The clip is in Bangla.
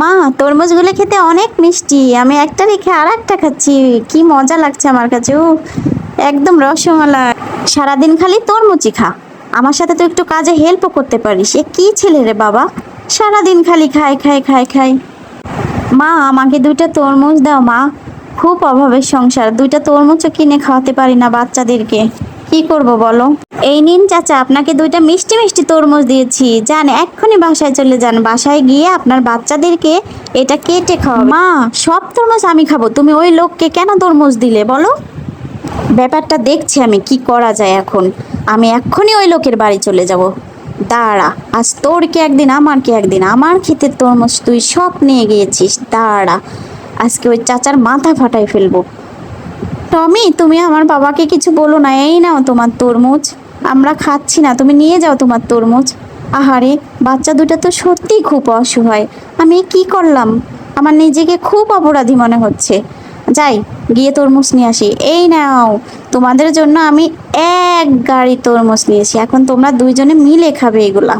মা, তরমুজগুলো খেতে অনেক মিষ্টি। আমি একটা রেখে আর একটা খাচ্ছি। কি মজা লাগছে আমার কাছে ও একদম রসমালাই। সারাদিন খালি তরমুজই খা। আমার সাথে তো একটু কাজে হেল্পও করতে পারিস। এ কি ছেলে রে বাবা? সারাদিন খালি খাই খাই খাই খাই। মা, আমাকে দুইটা তরমুজ দাও মা। খুব অভাবের সংসার। দুইটা তরমুজও কিনে খাওয়াতে পারি না বাচ্চাদেরকে। কি করব বলো? এই নিন চাচা, আপনাকে দুইটা মিষ্টি মিষ্টি তরমুজ দিয়েছি। যান, এক্ষুনি বাসায় চলে যান। বাসায় গিয়ে আপনার বাচ্চাদেরকে এটা কেটে খাও মা, সব তরমুজ আমি খাব। তুমি ওই লোককে কেন তরমুজ দিলে বলো? ব্যাপারটা দেখছি আমি, কি করা যায় এখন। আমি এক্ষুনি ওই লোকের বাড়ি চলে যাব। দাঁড়া, আজ তোর কি একদিন, আমার কি একদিন? আমার ক্ষেতের তরমুজ তুই সব নিয়ে গিয়েছিস। দাঁড়া, আজকে ওই চাচার মাথা ফাটাই ফেলব। টমি, তুমি আমার বাবাকে কিছু বলো না, এই নাও তোমার তরমুজ। আমরা খাচ্ছি না, তুমি নিয়ে যাও তোমার তরমুজ। আহারে, বাচ্চা দুটো তো সত্যিই খুব অসহায়। আমি কি করলাম? আমার নিজেকে খুব অপরাধী মনে হচ্ছে। যাই, গিয়ে তরমুজ নিয়ে আসি। এই নাও, তোমাদের জন্য আমি এক গাড়ি তরমুজ নিয়েছি। এখন তোমরা দুইজনে মিলে খাবে এগুলা।